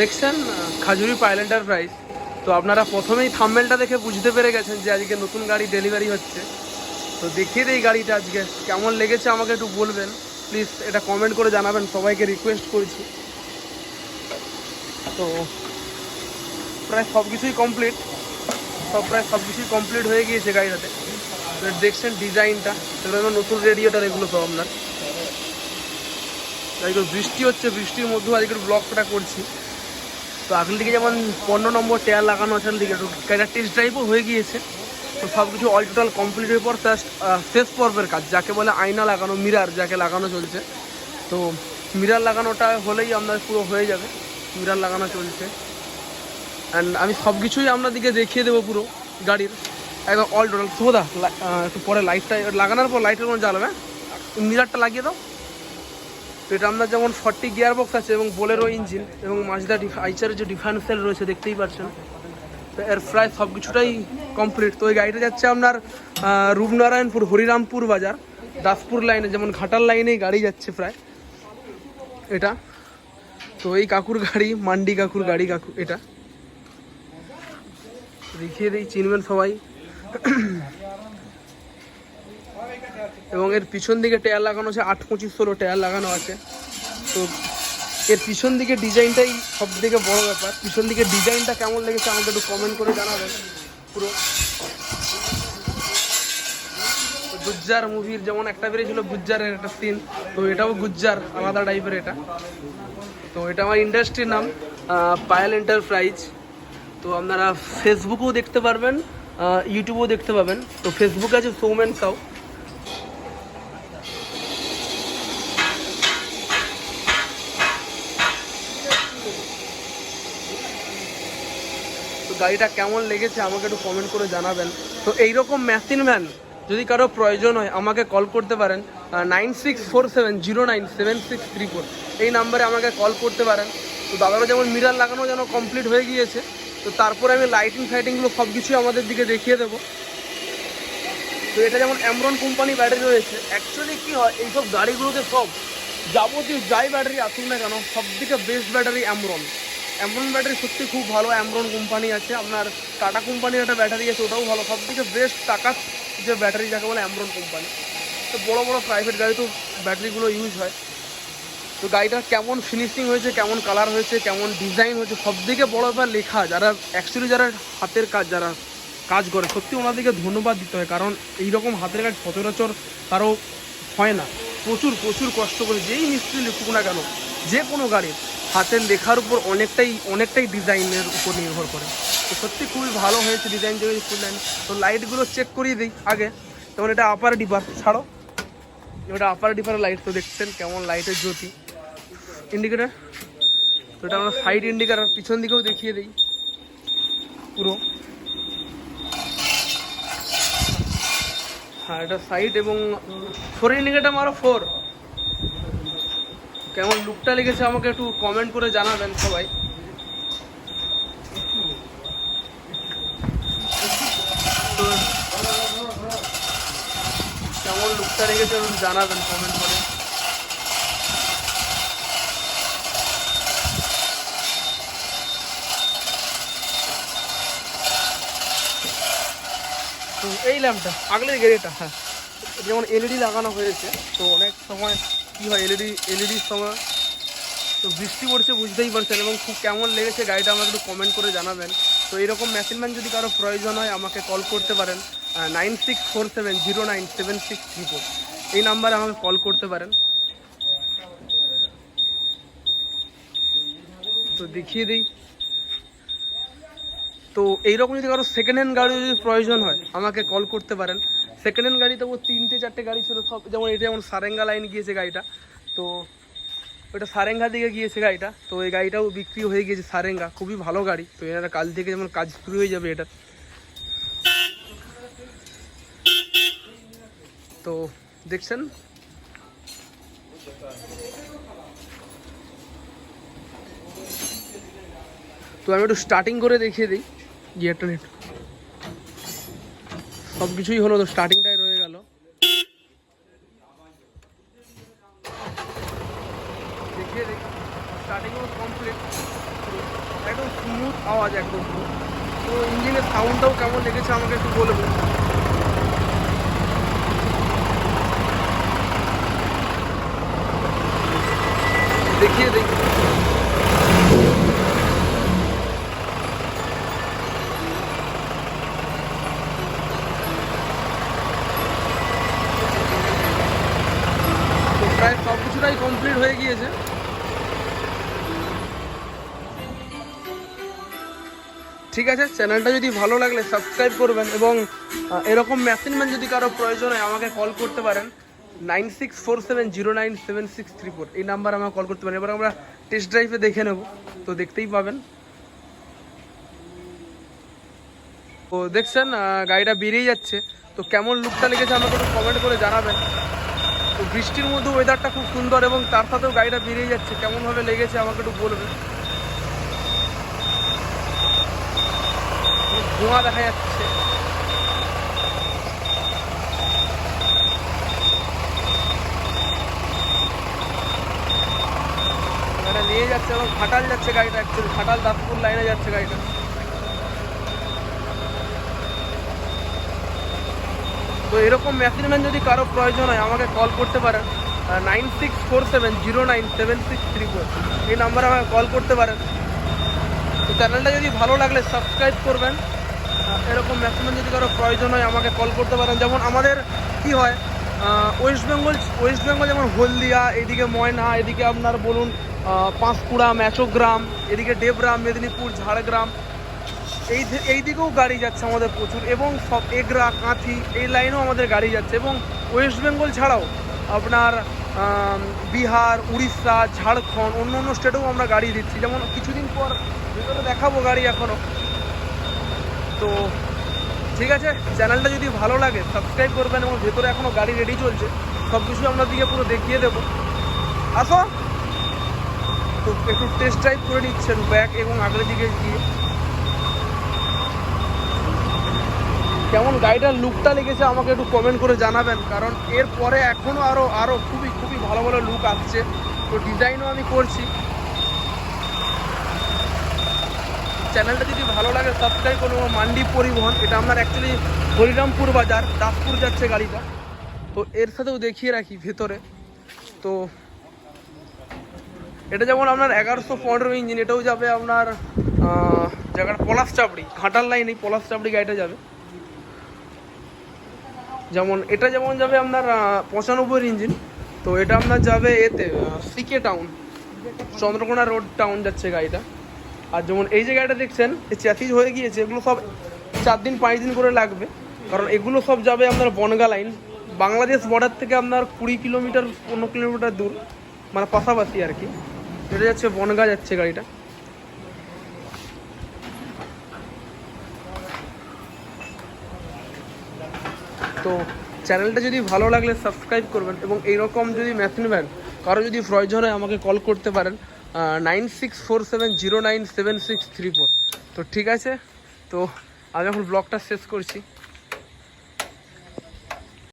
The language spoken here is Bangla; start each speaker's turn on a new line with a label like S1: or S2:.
S1: দেখছেন খাজুরি পাইল এন্টারপ্রাইজ। তো আপনারা প্রথমেই থাম্বেলটা দেখে বুঝতে পেরে গেছেন যে আজকে নতুন গাড়ি ডেলিভারি হচ্ছে। তো দেখিয়ে দিই গাড়িটা আজকে, কেমন লেগেছে আমাকে একটু বলবেন। প্লিজ এটা কমেন্ট করে জানাবেন, সবাইকে রিকোয়েস্ট করছি। তো প্রায় সব কিছুই কমপ্লিট সব প্রায় সব কিছুই কমপ্লিট হয়ে গিয়েছে গাড়িটাতে। দেখছেন ডিজাইনটা হলো নতুন রেডিওটার এগুলো সব আপনার। আজকে বৃষ্টি হচ্ছে, বৃষ্টির মধ্যেও আজকে ব্লগটা করছি। তো আগের দিকে যেমন পনেরো নম্বর টায়ার লাগানো আছে দিকে গাড়িটা টেস্ট ড্রাইভও হয়ে গিয়েছে। তো সব কিছু অল টোটাল কমপ্লিট হয়ে পর জাস্ট শেষ পর্বের কাজ, যাকে বলে আয়না লাগানো মিরার যাকে লাগানো চলছে। তো মিরার লাগানোটা হলেই আপনার পুরো হয়ে যাবে মিরার লাগানো চলছে। অ্যান্ড আমি সব কিছুই আপনাদেরকে দেখিয়ে দেবো পুরো গাড়ির। একদম অল টোটাল সোদা একটু পরে লাইটটা লাগানোর পর লাইটের কোনো জ্বালাবে মিরারটা লাগিয়ে দাও। তো এটা আপনার যেমন ফর্টি গিয়ার বক্স আছে এবং বোলেরো ইঞ্জিন এবং মাজদা আইচারের যে ডিফারেন্সিয়াল রয়েছে দেখতেই পাচ্ছেন। তো এর প্রায় সব কিছুটাই কমপ্লিট তো ওই গাড়িটা যাচ্ছে আপনার রূপনারায়ণপুর, হরিরামপুর বাজার, দাসপুর লাইনে যেমন ঘাটাল লাইনেই গাড়ি যাচ্ছে প্রায়। এটা। তো এই কাকুর গাড়ি, মান্ডি কাকুর গাড়ি, কাকু, এটা। দেখিয়ে দিই, চিনবেন সবাই। এবং এর পিছন দিকে টায়ার লাগানো আছে, আট, পঁচিশ, ষোলো টায়ার লাগানো আছে। তো এর পিছন দিকে ডিজাইনটাই সব থেকে বড় ব্যাপার। পিছন দিকে ডিজাইনটা কেমন লেগেছে আমাকে একটু কমেন্ট করে জানাবেন। পুরো গুজ্জার মুভির যেমন একটা বেরিয়েছিল গুজ্জারের একটা সিন তো এটাও গুজ্জার, আলাদা টাইপের এটা। তো এটা আমার ইন্ডাস্ট্রির নাম পায়েল এন্টারপ্রাইজ তো আপনারা ফেসবুকেও দেখতে পারবেন ইউটিউবেও দেখতে পাবেন। তো ফেসবুকে আছে সৌমেন সাউ গাড়িটা কেমন লেগেছে আমাকে একটু কমেন্ট করে জানাবেন। তো এইরকম মেশিন ম্যান যদি কারও প্রয়োজন হয়, আমাকে কল করতে পারেন nine six four seven zero nine seven six three four এই নাম্বারে আমাকে কল করতে পারেন। তো দাদারও যেমন মিরার লাগানো যেন কমপ্লিট হয়ে গিয়েছে, তো তারপরে আমি লাইটিং ফাইটিংগুলো সব কিছুই আমাদের দিকে দেখিয়ে দেবো। তো এটা যেমন অ্যামরন কোম্পানি ব্যাটারি রয়েছে। অ্যাকচুয়ালি কী হয়, এইসব গাড়িগুলোতে সব যাবতীয় যাই ব্যাটারি আসুক না কেন সব থেকে best battery Amaron Amaron battery সত্যি খুব ভালো অ্যামরন কোম্পানি আছে। আপনার টাটা কোম্পানির একটা ব্যাটারি আছে, ওটাও ভালো। সব থেকে বেস্ট টাকার যে ব্যাটারি যাকে বলে অ্যামরন কোম্পানি তো বড় বড় প্রাইভেট গাড়ি তো ব্যাটারিগুলো ইউজ হয়। তো গাড়িটার কেমন ফিনিশিং হয়েছে, কেমন কালার হয়েছে, কেমন ডিজাইন হয়েছে সব থেকে বড় ব্যাপার লেখা। যারা অ্যাকচুয়ালি যারা হাতের কাজ, যারা কাজ করে, সত্যি ওনাদেরকে ধন্যবাদ দিতে হয়। কারণ এইরকম হাতের কাজ সচরাচর কারও হয় না। প্রচুর প্রচুর কষ্ট করে যেই মিস্ত্রি লিখুক না কেন, যে কোনো গাড়ির হাতের লেখার উপর অনেকটাই অনেকটাই ডিজাইনের উপর নির্ভর করে। তো সত্যি খুবই ভালো হয়েছে ডিজাইন যে করলেন তো লাইটগুলো চেক করিয়ে দিই আগে। যেমন এটা আপার ডিপার ছাড়ো। ওটা আপার ডিপার লাইট তো দেখছেন কেমন লাইটের জ্যোতি। ইন্ডিকেটার তো এটা আমরা সাইড ইন্ডিকেটার পিছন দিকেও দেখিয়ে দিই। পুরো। হ্যাঁ এটা সাইড এবং ফোর ইন্ডিকেটার মারো ফোর কেমন লুকটা লেগেছে আমাকে একটু কমেন্ট করে জানাবেন সবাই। কেমন লুকটা লেগেছে জানাবেন কমেন্ট করে। এই ল্যাম্পটা আগলের গেড়েটা হ্যাঁ। যেমন এলইডি লাগানো হয়েছে, তো অনেক সময় কী হয় এলইডি এলইডির সময়? তো বৃষ্টি পড়ছে, বুঝতেই পারছেন, এবং খুব কেমন লেগেছে, গাড়িটা আমাকে একটু কমেন্ট করে জানাবেন। তো এরকম মেশিন ম্যান যদি কারও প্রয়োজন হয়, আমাকে কল করতে পারেন nine six four seven zero nine seven six three four এই নাম্বারে আমাকে কল করতে পারেন। তো দেখিয়ে দিই। তো এইরকম যদি কারও সেকেন্ড হ্যান্ড গাড়ি যদি প্রয়োজন হয়, আমাকে কল করতে পারেন। সেকেন্ড হ্যান্ড গাড়ি তবু তিনটে চারটে গাড়ি ছিল, সব যেমন এটা যেমন সারেঙ্গা লাইন গিয়েছে গাড়িটা, তো ওটা সারেঙ্গা দিকে গিয়েছে গাড়িটা, তো এই গাড়িটাও বিক্রি হয়ে গিয়েছে সারেঙ্গা, খুবই ভালো গাড়ি। তো এনারা কাল থেকে যেমন কাজ শুরু হয়ে যাবে এটা। তো দেখছেন? তো আমি একটু স্টার্টিং করে দেখিয়ে দিই। গিয়ারটা নেট সব কিছুই হলো তো স্টার্টিংটাই রয়ে গেল। দেখিয়ে দিই স্টার্টিং কমপ্লিট স্মুথ আওয়াজ, একদম তো ইঞ্জিনের সাউন্ডটাও কেমন লেগেছে আমাকে একটু বলবে দেখিয়ে দেখি। প্রায় সব কিছুটাই কমপ্লিট হয়ে গিয়েছে। ঠিক আছে চ্যানেলটা যদি ভালো লাগলে সাবস্ক্রাইব করবেন এবং এরকম ম্যান যদি কারও প্রয়োজন হয়, আমাকে কল করতে পারেন। Nine six four seven zero nine seven six three four এই নাম্বার আমাকে কল করতে পারেন। এবার আমরা টেস্ট ড্রাইভে দেখে নেব। তো দেখতেই পাবেন। তো দেখছেন গাড়িটা বেরিয়ে যাচ্ছে। তো কেমন লুকটা লেগেছে আমাকে একটু কমেন্ট করে জানাবেন। তো বৃষ্টির মধ্যে ওয়েদারটা খুব সুন্দর এবং তার সাথেও গাড়িটা বেরিয়ে যাচ্ছে। কেমনভাবে লেগেছে আমাকে একটু বলবেন ধোঁয়া দেখা যাচ্ছে। নিয়ে যাচ্ছে এবং ঘাটাল যাচ্ছে গাড়িটা অ্যাকচুয়ালি ঘাটাল দাসপুর লাইনে যাচ্ছে গাড়িটা। তো এরকম মেশিনম্যান যদি কারও প্রয়োজন হয়, আমাকে কল করতে পারেন। Nine six four seven zero nine seven six three four এই নাম্বারে আমাকে কল করতে পারেন। তো চ্যানেলটা যদি ভালো লাগলে সাবস্ক্রাইব করবেন। এরকম ম্যাক্সিমাম যদি কারও প্রয়োজন হয়, আমাকে কল করতে পারেন। যেমন আমাদের কি হয় ওয়েস্ট বেঙ্গল ওয়েস্ট বেঙ্গল যেমন হলদিয়া, এদিকে ময়না, এদিকে আপনার বলুন পাঁশকুড়া ম্যাচোগ্রাম এদিকে ডেবরাম মেদিনীপুর, ঝাড়গ্রাম। এই এই দিকেও গাড়ি যাচ্ছে আমাদের প্রচুর এবং সব এগরা, কাঁথি এই লাইনেও আমাদের গাড়ি যাচ্ছে এবং ওয়েস্ট বেঙ্গল ছাড়াও আপনার বিহার, উড়িষ্যা, ঝাড়খণ্ড অন্য অন্য স্টেটেও আমরা গাড়ি দিচ্ছি। যেমন কিছুদিন পর ভেতরে দেখাবো গাড়ি এখনও। তো ঠিক আছে চ্যানেলটা যদি ভালো লাগে সাবস্ক্রাইব করবেন এবং ভেতরে এখনও গাড়ি রেডি চলছে সব কিছু আপনাদেরকে পুরো দেখিয়ে দেবো। আসো। তো একটু টেস্ট ড্রাইভ করে নিচ্ছেন ব্যাক এবং আগের দিকে গিয়ে। কেমন গাড়িটার লুকটা লেগেছে আমাকে একটু কমেন্ট করে জানাবেন কারণ এরপরে এখনও আরও আরও খুবই খুবই ভালো ভালো লুক আসছে। তো ডিজাইনও আমি করছি। চ্যানেলটা যদি ভালো লাগে সাবস্ক্রাইব করুন মান্ডি পরিবহন এটা আপনার অ্যাকচুয়ালি হরিরামপুর বাজার দাসপুর যাচ্ছে গাড়িটা। তো এর সাথেও দেখিয়ে রাখি ভেতরে। তো এটা যেমন আপনার এগারোশো পনেরো ইঞ্জিন এটাও যাবে আপনার আহ, জায়গাটা পলাশ চাপড়ি ঘাটার লাইনে পলাশ চাপড়ি গাড়িটা যাবে। যেমন, এটা যেমন যাবে আপনার পঁচানব্বই ইঞ্জিন তো এটা আপনার যাবে এতে CK town Chandrakona road town যাচ্ছে গাড়িটা। আর যেমন, এই যে গাড়িটা দেখছেন এই চ্যাসিজ হয়ে গিয়েছে, এগুলো সব চার দিন, পাঁচ দিন করে লাগবে। কারণ এগুলো সব যাবে আপনার বনগা লাইন বাংলাদেশ বর্ডার থেকে আপনার কুড়ি কিলোমিটার, পনেরো কিলোমিটার দূর মানে পাশাপাশি আর কি। এটা যাচ্ছে, বনগা যাচ্ছে গাড়িটা। তো চ্যানেলটা যদি ভালো লাগলে সাবস্ক্রাইব করবেন এবং এইরকম যদি ম্যাথ নেবেন, কারও যদি প্রয়োজন হয় আমাকে কল করতে পারেন nine six four seven zero nine seven six three four তো ঠিক আছে, তো আমি এখন ব্লগটা শেষ করছি।